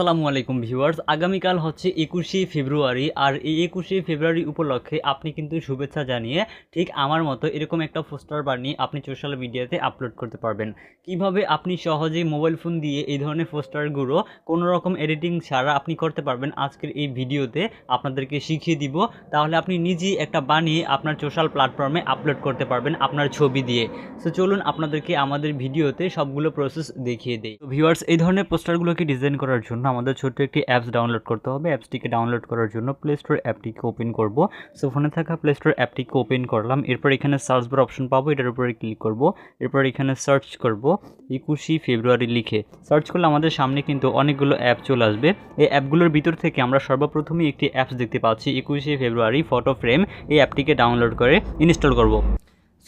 আসসালামু আলাইকুম ভিউয়ার্স। আগামীকাল হচ্ছে একুশে ফেব্রুয়ারি আর এই একুশে ফেব্রুয়ারি উপলক্ষে আপনি কিন্তু শুভেচ্ছা জানিয়ে ঠিক আমার মতো এরকম একটা পোস্টার বানিয়ে আপনি সোশ্যাল মিডিয়াতে আপলোড করতে পারবেন। কীভাবে আপনি সহজেই মোবাইল ফোন দিয়ে এই ধরনের পোস্টারগুলো কোনো রকম এডিটিং ছাড়া আপনি করতে পারবেন আজকের এই ভিডিওতে আপনাদেরকে শিখিয়ে দিব। তাহলে আপনি নিজেই একটা বানিয়ে আপনার সোশ্যাল প্ল্যাটফর্মে আপলোড করতে পারবেন আপনার ছবি দিয়ে। সো চলুন আপনাদেরকে আমাদের ভিডিওতে সবগুলো প্রসেস দেখিয়ে তো ভিউয়ার্স, এই ধরনের পোস্টারগুলোকে ডিজাইন করার জন্য আমাদের ছোট্ট একটি অ্যাপস ডাউনলোড করতে হবে। অ্যাপসটিকে ডাউনলোড করার জন্য প্লে স্টোর অ্যাপটিকে ওপেন করব। সো ফোনে থাকা প্লে স্টোর অ্যাপটিকে ওপেন করলাম। এরপর এখানে সার্চ বার অপশন পাবো। এটার উপরে ক্লিক করব। এরপর এখানে সার্চ করব একুশে ফেব্রুয়ারি লিখে। সার্চ করলে আমাদের সামনে কিন্তু অনেকগুলো অ্যাপ চলে আসবে। এই অ্যাপগুলোর ভিতর থেকে আমরা সর্বপ্রথমে একটি অ্যাপস দেখতে পাচ্ছি। একুশে ফেব্রুয়ারি ফটো ফ্রেম এই অ্যাপটিকে ডাউনলোড করে ইনস্টল করব।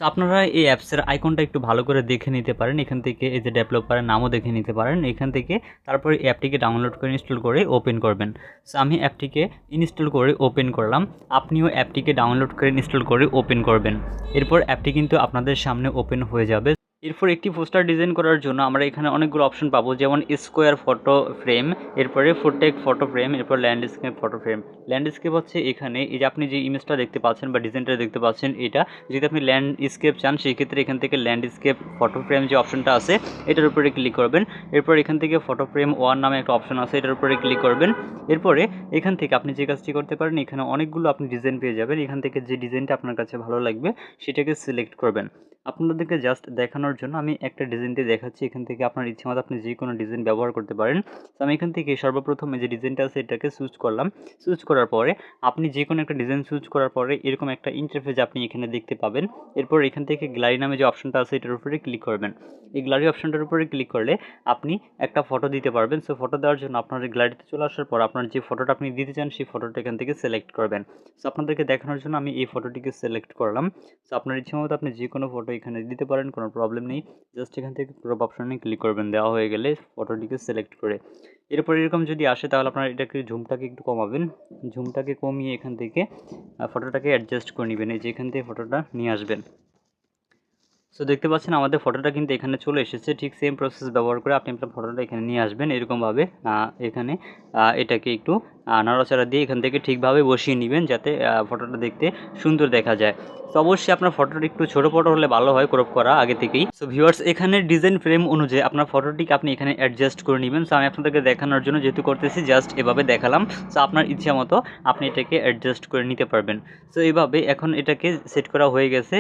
সো আপনারা এই অ্যাপসের আইকনটা একটু ভালো করে দেখে নিতে পারেন। এখান থেকে এই যে ডেভেলপারের নামও দেখে নিতে পারেন। এখান থেকে তারপরে অ্যাপটিকে ডাউনলোড করে ইনস্টল করে ওপেন করবেন। সো আমি অ্যাপটিকে ইনস্টল করে ওপেন করলাম। আপনিও অ্যাপটিকে ডাউনলোড করে ইনস্টল করে ওপেন করবেন। এরপর অ্যাপটি কিন্তু আপনাদের সামনে ওপেন হয়ে যাবে। এরপর একটি পোস্টার ডিজাইন করার জন্য আমরা এখানে অনেকগুলো অপশন পাবো, যেমন স্কোয়ার ফটো ফ্রেম এরপরে ফুটেক ফটো ফ্রেম এরপর ল্যান্ডস্কেপ ফটো ফ্রেম ল্যান্ডস্কেপ হচ্ছে এখানে, এই যে আপনি যে ইমেজটা দেখতে পাচ্ছেন বা ডিজাইনটা দেখতে পাচ্ছেন, এটা যদি আপনি ল্যান্ডস্কেপ চান, সেই ক্ষেত্রে এখান থেকে ল্যান্ডস্কেপ ফটো ফ্রেম যে অপশনটা আছে, এটার উপরে ক্লিক করবেন। এরপর এখান থেকে ফটো ফ্রেম ওয়ান নামে একটা অপশন আছে, এটার উপরে ক্লিক করবেন। এরপরে এখান থেকে আপনি যে কাজটি করতে পারেন, এখানে অনেকগুলো আপনি ডিজাইন পেয়ে যাবেন। এখান থেকে যে ডিজাইনটা আপনার কাছে ভালো লাগবে, সেটাকে সিলেক্ট করবেন। আপনাদেরকে জাস্ট দেখানোর জন্য আমি একটা ডিজাইন দিয়ে দেখাচ্ছি। এখান থেকে আপনার ইচ্ছে মতো আপনি যে কোনো ডিজাইন ব্যবহার করতে পারেন। তো আমি এখান থেকে সর্বপ্রথমে যে ডিজাইনটা আছে, এটাকে চুজ করলাম। চুজ করার পরে আপনি যে কোনো একটা ডিজাইন চুজ করার পরে এরকম একটা ইন্টারফেস আপনি এখানে দেখতে পাবেন। এরপর এখান থেকে গ্যালারি নামে যে অপশনটা আছে, এটার উপরে ক্লিক করবেন। এই গ্যালারি অপশনটার উপরে ক্লিক করলে আপনি একটা ফটো দিতে পারবেন। সো ফটো দেওয়ার জন্য আপনার গ্যালারিতে চলে আসার পর আপনার যে ফটোটা আপনি দিতে চান, সেই ফটোটা এখান থেকে সিলেক্ট করবেন। সো আপনাদেরকে দেখানোর জন্য আমি এই ফটোটিকে সিলেক্ট করলাম। সো আপনার ইচ্ছে মতো আপনি যে কোনো ফটো এখানে দিতে পারেন, কোনো প্রবলেম নেই। জাস্ট এখান থেকে ক্রপ অপশনে ক্লিক করবেন, দেওয়া হয়ে গেলে ফটোটিকে সিলেক্ট করে। এরপর এরকম যদি আসে, তাহলে আপনার এটাকে ঝুমটাকে একটু কমাবেন? ঝুমটাকে কমিয়ে এখান থেকে ফটোটাকে অ্যাডজাস্ট করে নেবেন, এই যে এখান থেকে ফটোটা নিয়ে আসবেন। সো দেখতে পাচ্ছেন আমাদের ফটোটা কিন্তু এখানে চলে এসেছে। ঠিক সেম প্রসেস ব্যবহার করে আপনি আপনার ফটোটা এখানে নিয়ে আসবেন এরকমভাবে। এখানে এটাকে একটু নাড়াচাড়া দিয়ে এখান থেকে ঠিকভাবে বসিয়ে নেবেন যাতে ফটোটা দেখতে সুন্দর দেখা যায়। তো অবশ্যই আপনার ফটোটা একটু ছোটো ফটো হলে ভালো হয় ক্রপ করা আগে থেকেই। সো ভিউয়ার্স এখানে ডিজাইন ফ্রেম অনুযায়ী আপনার ফটোটিকে আপনি এখানে অ্যাডজাস্ট করে নেবেন। সো আমি আপনাদেরকে দেখানোর জন্য যেহেতু করতেছি জাস্ট এভাবে দেখালাম। সো আপনার ইচ্ছা মতো আপনি এটাকে অ্যাডজাস্ট করে নিতে পারবেন। সো এইভাবে এখন এটাকে সেট করা হয়ে গেছে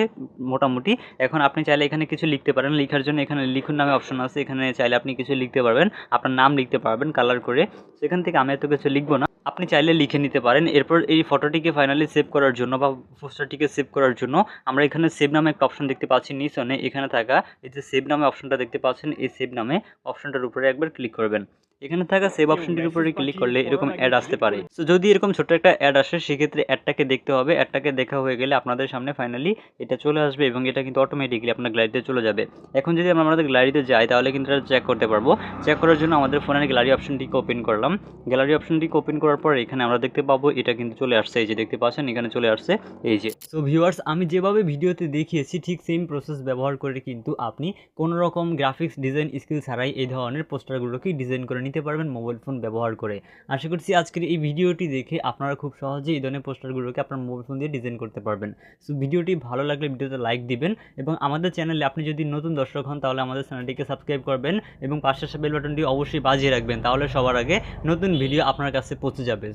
মোটামুটি। এখন আপনি চাইলে এখানে কিছু লিখতে পারেন। লেখার জন্য এখানে লিখুন নামে অপশন আছে। এখানে চাইলে আপনি কিছু লিখতে পারবেন। আপনার নাম লিখতে পারবেন কালার করে। সেখান থেকে আমি এত কিছু লিখব না। আপনি চাইলে লিখে নিতে পারেন। এরপর এই ফটোটিকে ফাইনালি সেভ করার জন্য বা পোস্টারটিকে সেভ করার জন্য আমরা এখানে সেভ নামে একটা অপশন দেখতে পাচ্ছি নিচনে। এখানে থাকা এই যে সেভ নামে অপশনটা দেখতে পাচ্ছেন। এই সেভ নামে অপশনটার উপরে একবার ক্লিক করবেন। এখানে থাকা সেভ অপশনটির উপরে ক্লিক করলে এরকম অ্যাড আসতে পারে। তো যদি এরকম ছোট্ট একটা অ্যাড আসে সেক্ষেত্রে অ্যাডটাকে দেখতে হবে। অ্যাডটাকে দেখা হয়ে গেলে আপনাদের সামনে ফাইনালি এটা চলে আসবে এবং এটা কিন্তু অটোমেটিকলি আপনার গ্যালারিতে চলে যাবে। এখন যদি আমরা আমাদের গ্যালারিতে যাই তাহলে কিন্তু এটা চেক করতে পারব। চেক করার জন্য আমাদের ফোনের গ্যালারি অপশনটিকে ওপেন করলাম। গ্যালারি অপশনটিকে ওপেন করার পর এখানে আমরা দেখতে পাবো এটা কিন্তু চলে আসছে। এই যে দেখতে পাচ্ছেন এখানে চলে আসছে। এই যে। সো ভিউয়ার্স আমি যেভাবে ভিডিওতে দেখিয়েছি ঠিক সেম প্রসেস ব্যবহার করে কিন্তু আপনি কোনো রকম গ্রাফিক্স ডিজাইন স্কিল ছাড়াই এই ধরনের পোস্টারগুলোকে ডিজাইন করে নিতে পারবেন মোবাইল ফোন ব্যবহার করে। আশা করছি আজকের এই ভিডিওটি দেখে আপনারা খুব সহজেই এই ধরনের পোস্টারগুলোকে আপনার মোবাইল ফোন দিয়ে ডিজাইন করতে পারবেন। সো ভিডিওটি ভালো লাগলে ভিডিওতে লাইক দিবেন এবং আমাদের চ্যানেলে আপনি যদি নতুন দর্শক হন, তাহলে আমাদের চ্যানেলটিকে সাবস্ক্রাইব করবেন এবং পাশে বেল বাটনটি অবশ্যই বাজিয়ে রাখবেন। তাহলে সবার আগে নতুন ভিডিও আপনার কাছে পৌঁছে যাবে।